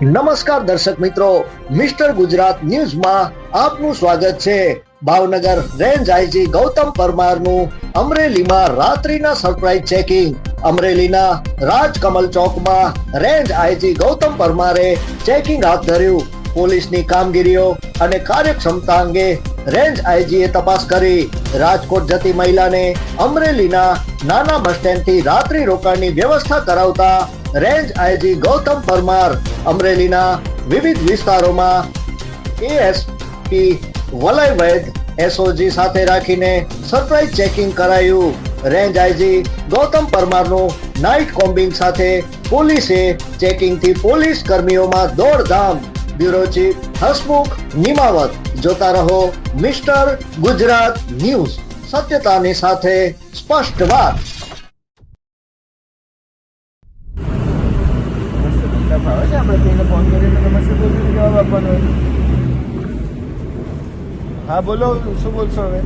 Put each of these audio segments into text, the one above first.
નમસ્કાર દર્શક મિત્રો, મિસ્ટર ગુજરાત ન્યૂઝમાં આપનું સ્વાગત છે. ભાવનગર રેન્જ આઈજી ગૌતમ પરમારનું અમરેલીમાં રાત્રિના સરપ્રાઈઝ ચેકિંગ. અમરેલીના રાજકમલ ચોકમાં રેન્જ આઈજી ગૌતમ પરમારે ચેકિંગ હાથ ધર્યું. પોલીસની કામગીરીઓ અને કાર્યક્ષમતા અંગે રેન્જ આઈજીએ તપાસ કરી. રાજકોટ જતી મહિલાને અમરેલીના નાના બસ સ્ટેન્ડથી રાત્રિ રોકાણની વ્યવસ્થા કરાવતા રેન્જ આઈજી ગૌતમ પરમાર, અમરેલીના વિવિધ વિસ્તારોમાં એએસપી વલય વૈદ એસઓજી સાથે રાખીને સરપ્રાઇઝ ચેકિંગ કરાયું. રેન્જ આઈજી ગૌતમ પરમારનું નાઇટ કોમ્બિંગ સાથે પોલીસે ચેકિંગથી પોલીસ કર્મીઓમાં દોડધામ. Bureau chief Hasmukh Nimavat. જોતા રહો મિસ્ટર ગુજરાત ન્યૂઝ. સત્યતાની સાથે સ્પષ્ટ વાત. ફાવે છે? આપણે તેને ફોન કરીને તમે શું બોલીને જવાબ આપવાનો હા, બોલો, શું બોલશો હવે?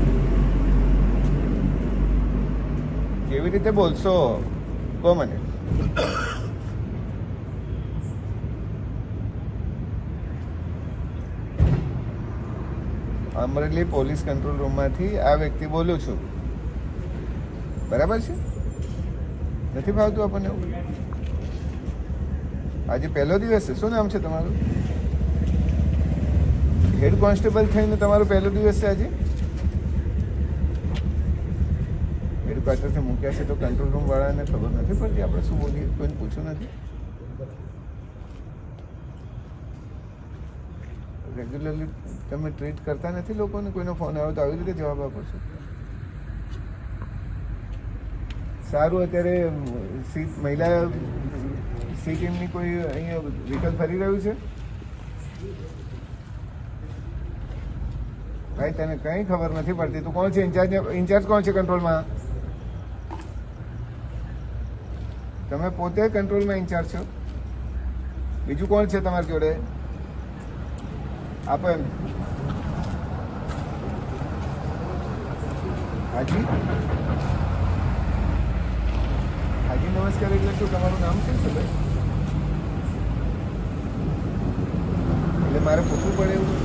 કેવી રીતે બોલશો? કહો મને. અમરેલી પોલીસ કંટ્રોલ રૂમમાંથી આ વ્યક્તિ બોલું છું. બરાબર છે? નથી ભાવતું આપણને એવું? આજે પહેલો દિવસ છે. શું નામ છે તમારું? હેડ કોન્સ્ટેબલ થઈને તમારો પહેલો દિવસ છે આજે? હેડ ક્વાર્ટરથી મૂક્યા છે તો કંટ્રોલ રૂમ વાળાને ખબર નથી પડતી. આપણે શું બોલીએ? કોઈને પૂછ્યું નથી? રેગ્યુલરલી તમે ટ્રીટ કરતા નથી લોકોને? કોઈનો ફોન આવ્યો તો આવી રીતે જવાબ આપો છો. સારું, અત્યારે સીટ મહિલા સી ટીમની કોઈ અહીંયા વ્હીકલ ફરી રહ્યું છે? ભાઈ, તને કંઈ ખબર નથી પડતી. તું કોણ છે? ઇન્ચાર્જ ઇન્ચાર્જ કોણ છે કંટ્રોલમાં? તમે પોતે કંટ્રોલમાં ઇન્ચાર્જ છો? બીજું કોણ છે તમારી જોડે? આપો એમ. હાજી? હાજી, નમસ્કાર એટલે શું, તમારું નામ શું છે, ભાઈ? એટલે મારે પૂછવું પડે એવું?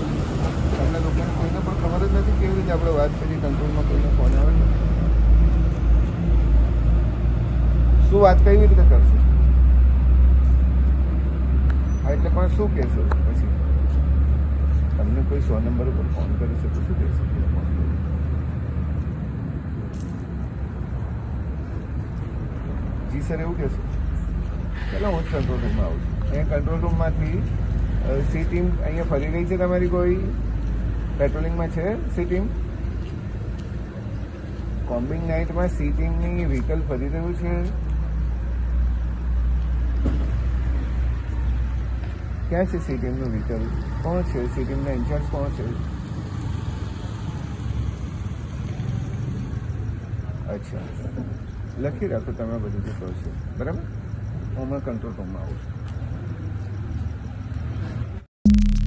તમને લોકોને કોઈને પણ ખબર જ નથી કેવી રીતે આપણે વાત કરી કંટ્રોલમાં કોઈને ફોન આવે શું વાત કેવી રીતે કરશું? હા, એટલે પણ શું કહેશો? પછી તમને કોઈ સો નંબર ઉપર ફોન કરી શકો શું કહેશો? જી સર એવું કહેશો? ચાલો, હું જ કંટ્રોલ રૂમમાં આવું છું. અહીંયા કંટ્રોલ રૂમમાંથી સી ટીમ અહીંયા ફરી રહી છે તમારી કોઈ? પેટ્રોલિંગમાં છે સી ટીમ? કોમ્બિંગ નાઇટમાં સી ટીમની વ્હીકલ ફરી રહ્યું છે. ક્યાં છે સી ટીમનું વ્હીકલ? કોણ છે? સી ટીમના ઇન્ચાર્જ કોણ છે? અચ્છા. લખી રાખો, તમે બધું જે કહો છો. બરાબર? હું હમણાં કંટ્રોલ રૂમમાં આવું છું. you